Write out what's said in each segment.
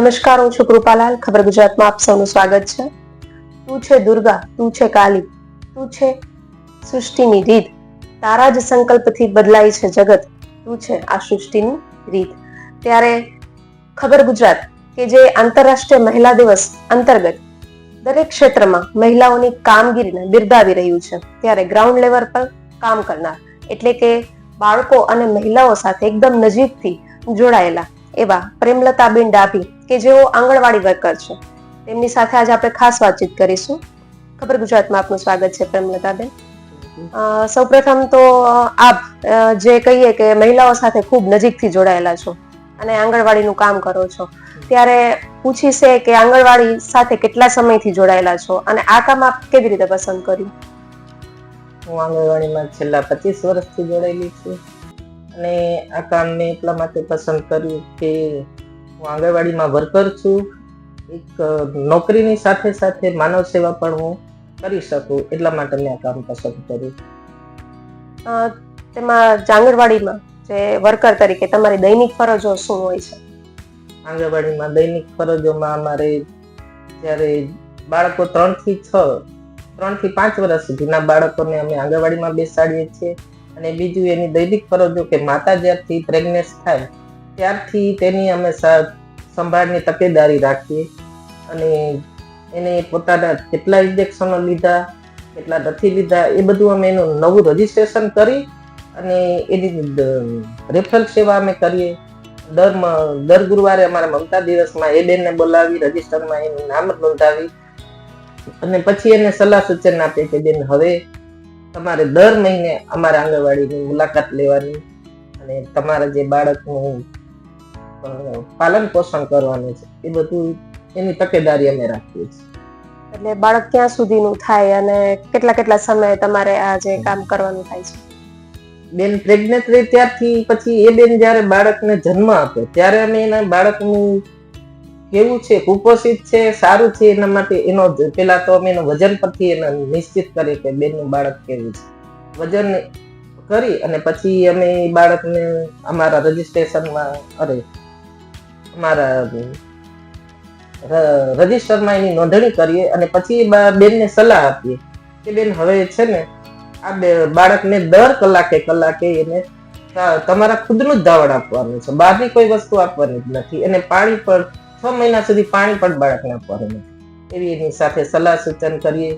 નમસ્કાર, હું છું કૃપાલાલ. ખબર ગુજરાતમાં આપ સૌનું સ્વાગત છે. તું છે દુર્ગા, તું છે કાલી, તું છે સૃષ્ટિની રીત. તારા જ સંકલ્પથી બદલાય છે જગત, તું છે આ સૃષ્ટિની રીત. ત્યારે ખબર ગુજરાત કે જે આંતરરાષ્ટ્રીય મહિલા દિવસ અંતર્ગત દરેક ક્ષેત્રમાં મહિલાઓની કામગીરીને બિરદાવી રહ્યું છે, ત્યારે ગ્રાઉન્ડ લેવલ પર કામ કરનાર, એટલે કે બાળકો અને મહિલાઓ સાથે એકદમ નજીકથી જોડાયેલા એવા પ્રેમલતાબેન ડાભી કે જેઓ આંગણવાડી વર્કર છે. તેમની સાથે આજે આપણે ખાસ વાતચીત કરીશું. ખબર ગુજરાતમાં આપનું સ્વાગત છે પ્રેમલતાબેન. સૌપ્રથમ તો આપ જે કહીએ કે મહિલાઓ સાથે ખૂબ નજીકથી જોડાયેલા છો અને આંગણવાડીનું કામ કરો છો. ત્યારે પૂછી છે કે આંગણવાડી સાથે કેટલા સમયથી જોડાયેલા છો અને આ કામ આપ કેવી રીતે પસંદ કર્યું? હું આંગણવાડીમાં છેલ્લા પચીસ વર્ષથી જોડાયેલી છું. અને આ કામ મેં એટલા માટે પસંદ કર્યું કે હું આંગણવાડીમાં વર્કર છું. એક નોકરીની સાથે સાથે માનવ સેવા પણ હું કરી શકું એટલા માટે મેં આ કામ પસંદ કર્યું. તેમાં આંગણવાડીમાં જે વર્કર તરીકે તમારી દૈનિક ફરજો શું હોય છે? આંગણવાડીમાં દૈનિક ફરજોમાં અમારે જ્યારે બાળકો ત્રણથી છ ત્રણથી પાંચ વર્ષ સુધીના બાળકોને અમે આંગણવાડીમાં બેસાડીએ છીએ. અને બીજું એની દૈનિક ફરજો કે માતા જ્યારથી પ્રેગ્નેન્ટ થાય, ત્યારથી તેની અમે સંભાળની તકેદારી રાખીએ અને એને પોતાના કેટલા ઇન્જેક્શનો લીધા કેટલા નથી લીધા, એ બધું અમે એનું નવું રજીસ્ટ્રેશન કરી અને એની રેફરલ સેવા અમે કરીએ. દર દર ગુરુવારે અમારા મમતા દિવસમાં એ બેનને બોલાવી રજીસ્ટરમાં એનું નામ નોંધાવી અને પછી એને સલાહ સૂચન આપે કે બેન હવે તમારે દર મહિને અમારા આંગણવાડીની મુલાકાત લેવાની અને તમારા જે બાળકનું પાલન પોષણ કરવાનું છે એ બધું એની તકેદારી અમે રાખીએ છીએ. એટલે બાળક ક્યાં સુધીનું થાય અને કેટલા કેટલા સમયે તમારે આ જે કામ કરવાનું થાય છે? બેન પ્રેગ્નેન્ટ રહી ત્યારથી પછી એ બેન જ્યારે બાળકને જન્મ આપે ત્યારે અમે એના બાળકનું કેવું છે, કુપોષિત છે, સારું છે એના માટે એનો પેલા તો અમે વજન પરથી એને નિશ્ચિત કરી કે બેનનું બાળક કેવું છે. વજન કરી અને પછી અમે બાળકને અમારા રજિસ્ટ્રેશનમાં, અરે, અમારા રજિસ્ટરમાં એની નોંધણી કરીએ અને પછી બેનને સલાહ આપીએ કે બેન હવે છે ને, આ બાળકને દર કલાકે કલાકે એને તમારા ખુદનું જ ધાવણ આપવાનું છે. બહારની કોઈ વસ્તુ આપવાની જ નથી. અને પાણી પણ છ મહિના સુધી પાણી પણ બાળકને આપવાનું એવી એની સાથે સલાહ સૂચન કરીએ,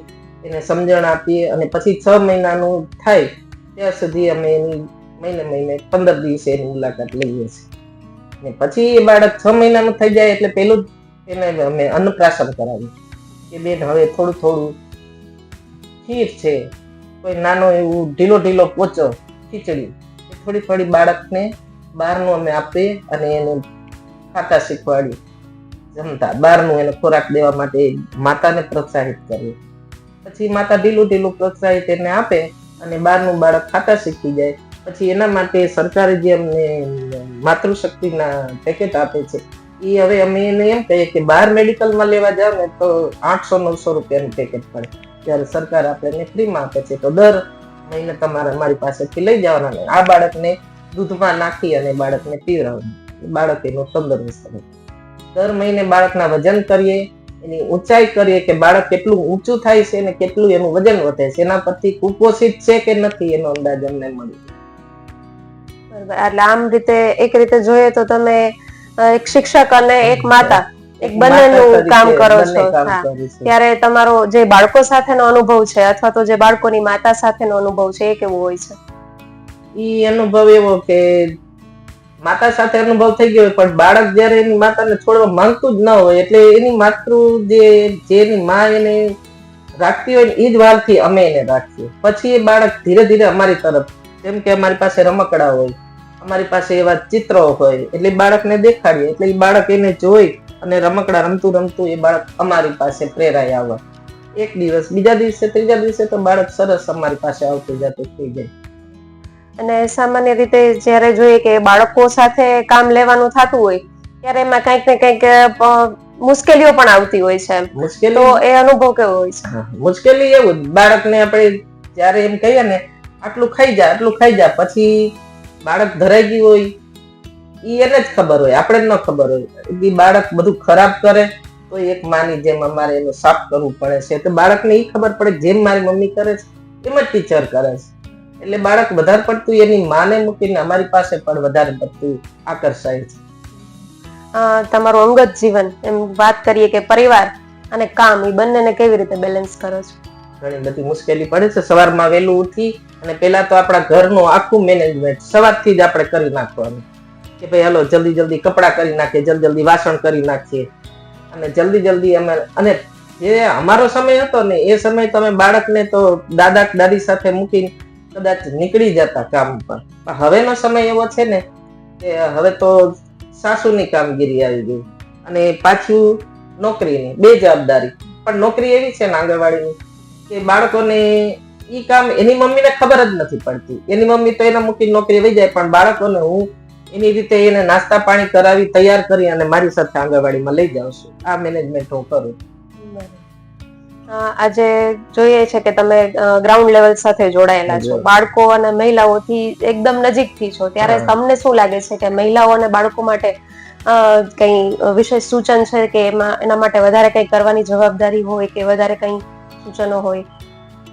એને સમજણ આપીએ અને પછી છ મહિનાનું થાય ત્યાં સુધી અમે એની મહિને મહિને પંદર દિવસે એની મુલાકાત લઈએ છીએ. ને પછી એ બાળક છ મહિનાનું થઈ જાય એટલે પેલું જ એને અમે અન્નપ્રાશન કરાવીએ. કે બેન, હવે થોડું થોડું ખીર છે, કોઈ નાનો એવું ઢીલો ઢીલો પોચો ખીચડી થોડી થોડી બાળકને બહારનું અમે આપીએ અને એને ખાતા શીખવાડીએ. જમતા. બહારનું એને ખોરાક દેવા માટે માતાને પ્રોત્સાહિત કરીએ પછી માતા ઢીલું ઢીલું પ્રોત્સાહિત એને આપે અને બહારનું બાળક ખાતા શીખી જાય. પછી એના માટે સરકારે જે અમને માતૃશક્તિના પેકેટ આપે છે, એ હવે અમે એને એમ કહીએ કે બહાર મેડિકલમાં લેવા જાવ ને તો આઠસો નવસો રૂપિયાનું પેકેટ પડે. ત્યારે સરકાર આપણને ફ્રીમાં આપે છે. તો દર મહિને તમારે અમારી પાસેથી લઈ જવાના આ બાળકને દૂધમાં નાખી અને બાળકને પીવડાવવાનું બાળક એનું તંદુરસ્ત રહે. દર મહિને બાળકના વજન કરીએ એની ઊંચાઈ કરીએ કે બાળક કેટલું ઊંચું થાય છે અને કેટલું એનું વજન વધે છે એના પરથી કુપોષિત છે કે નથી એનો અંદાજ અમને મળી બરાબર. એટલે આમ રીતે એક રીતે જોઈએ તો તમે એક શિક્ષક અને એક માતા એક બંનેનું કામ કરો છો. ત્યારે તમારો જે બાળકો સાથેનો અનુભવ છે અથવા તો જે બાળકોની માતા સાથેનો અનુભવ છે એ કેવો હોય છે? ઈ અનુભવ એવો કે માતા સાથે અનુભવ થઈ ગયો પણ બાળક જ્યારે એની માતાને છોડવા માંગતું જ ન હોય, એટલે એની માતૃ જે જેની મા એને રાખતી હોય ને એ જ વારથી અમે એને રાખીએ. પછી એ બાળક ધીરે ધીરે અમારી તરફ જેમ કે અમારી પાસે રમકડા હોય, અમારી પાસે એવા ચિત્રો હોય, એટલે બાળકને દેખાડીએ, એટલે એ બાળક એને જોઈ અને રમકડા રમતું રમતું એ બાળક અમારી પાસે પ્રેરાય આવે એક દિવસ, બીજા દિવસે, ત્રીજા દિવસે તો બાળક સરસ અમારી પાસે આવતું જતું થઈ જાય. અને સામાન્ય રીતે જ્યારે જોઈએ કે બાળકો સાથે કામ લેવાનું થતું હોય ત્યારે એમાં કંઈક ને કંઈક મુશ્કેલીઓ પણ આવતી હોય છે એમ. મુશ્કેલી? એ અનુભવ કેવો હોય છે? મુશ્કેલી એવું. બાળકને આપણે જ્યારે એમ કહીએ ને આટલું ખાઈ જા આટલું ખાઈ જા. પછી બાળક ધરાઈ ગયું હોય એ એને જ ખબર હોય આપણે જ ન ખબર હોય. એ બાળક બધું ખરાબ કરે તો એક માની જેમ અમારે એનું સાફ કરવું પડે છે. તો બાળકને એ ખબર પડે જેમ મારી મમ્મી કરે છે એમ જ ટીચર કરે છે. એટલે બાળક વધારે પડતું એની માને મૂકીને અમારી પાસે પણ વધારે પડતું આકર્ષાય છે. તમારું અંગત જીવન એમ વાત કરીએ કે પરિવાર અને કામ એ બંનેને કેવી રીતે બેલેન્સ કરો છો? ઘણી બધી મુશ્કેલી પડે છે. સવારમાં વહેલું ઉઠી અને પહેલા તો આપણા ઘરનું આખું મેનેજમેન્ટ સવારથી જ આપણે કરી નાખવાનું. કે ભાઈ હાલો જલ્દી જલ્દી કપડાં કરી નાખીએ જલ્દી જલ્દી વાસણ કરી નાખીએ. અને જલ્દી જલ્દી અમે અને જે અમારો સમય હતો ને એ સમય તમે બાળકને તો દાદા દાદી સાથે મૂકીને કદાચ નીકળી જતા કામ પર. પણ હવેનો સમય એવો છે ને કે હવે તો સાસુની કામગીરી આવી ગઈ અને પાછું નોકરીની, બે જવાબદારી. પણ નોકરી એવી છે ને આંગણવાડીની કે બાળકોને એ કામ એની મમ્મીને ખબર જ નથી પડતી. એની મમ્મી તો એને મૂકી નોકરી વહી જાય, પણ બાળકોને હું એની રીતે એને નાસ્તા પાણી કરાવી, તૈયાર કરી અને મારી સાથે આંગણવાડીમાં લઈ જાઉં છું. આ મેનેજમેન્ટ હું કરું. આજે જોઈએ છે કે તમે ગ્રાઉન્ડ લેવલ સાથે જોડાયેલા છો. બાળકો અને મહિલાઓથી એકદમ નજીકથી છો. ત્યારે તમને શું લાગે છે કે મહિલાઓ અને બાળકો માટે કંઈ વિશેષ સૂચન છે કે એમાં એના માટે વધારે કંઈ કરવાની જવાબદારી હોય કે વધારે કંઈ સૂચનો હોય?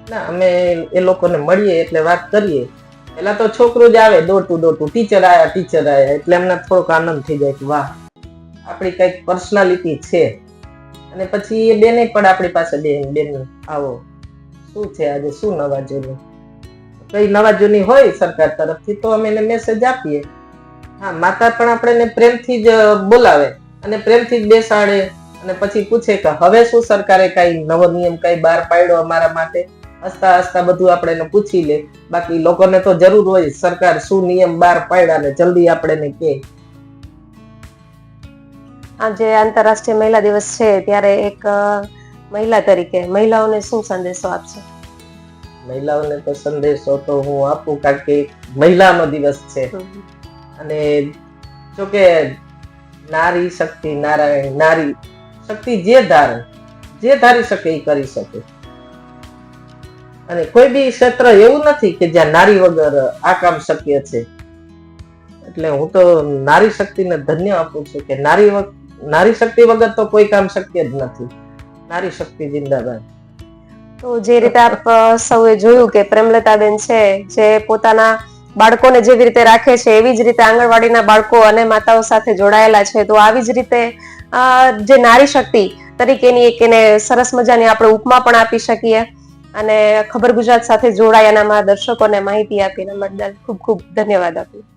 ના અમે એ લોકોને મળીએ એટલે વાત કરીએ. પેલા તો છોકરો જ આવે દોડતું દોડતું ટીચર આયા ટીચર આયા એટલે એમને થોડોક આનંદ થઈ જાય કે વાહ આપણી કંઈક પર્સનાલિટી છે. અને પછી એ બેને પણ આપણી પાસે બેન બેન આવો. શું છે આજે? શું નવા જૂની કઈ નવા જૂની હોય સરકાર તરફથી તો અમે એને મેસેજ આપીએ. હા, માતા પણ આપણને પ્રેમથી જ બોલાવે અને પ્રેમથી જ બેસાડે અને પછી પૂછે કે હવે શું સરકારે કઈ નવો નિયમ કઈ બહાર પાડ્યો અમારા માટે? હસતા હસતા બધું આપણે એને પૂછી લે. બાકી લોકોને તો જરૂર હોય સરકાર શું નિયમ બહાર પાડ્યા ને જલ્દી આપણે એને કે આજે આંતરરાષ્ટ્રીય મહિલા દિવસ છે ત્યારે એક મહિલા તરીકે મહિલાઓને શું સંદેશો આપશે? મહિલાઓને તો સંદેશો તો હું આપું કારણ કે મહિલાનો દિવસ છે. અને જો કે નારી શક્તિ નારાયણ નારી શક્તિ જે ધારે જે ધારી શકે એ કરી શકે. અને કોઈ બી ક્ષેત્ર એવું નથી કે જ્યાં નારી વગર આ કામ શક્ય છે. એટલે હું તો નારી શક્તિને ધન્ય આપું છું કે નારી વગ- નારી શક્તિ વગર તો કોઈ કામ શક્ય જ નથી. નારી શક્તિ જિંદાબાદ. તો જે રીતે આપ સૌએ જોયું કે પ્રેમલતાબેન છે, જે પોતાના બાળકોને જેવી રીતે રાખે છે, એવી જ રીતે આંગણવાડીના બાળકો અને માતાઓ સાથે જોડાયેલા છે, તો આવી જ રીતે જે નારી શક્તિ તરીકેની એક એને સરસ મજાની આપણે ઉપમા પણ આપી શકીએ. અને ખબર ગુજરાત સાથે જોડાયાના દર્શકોને માહિતી આપીને બદલ ખૂબ ખૂબ ધન્યવાદ આપું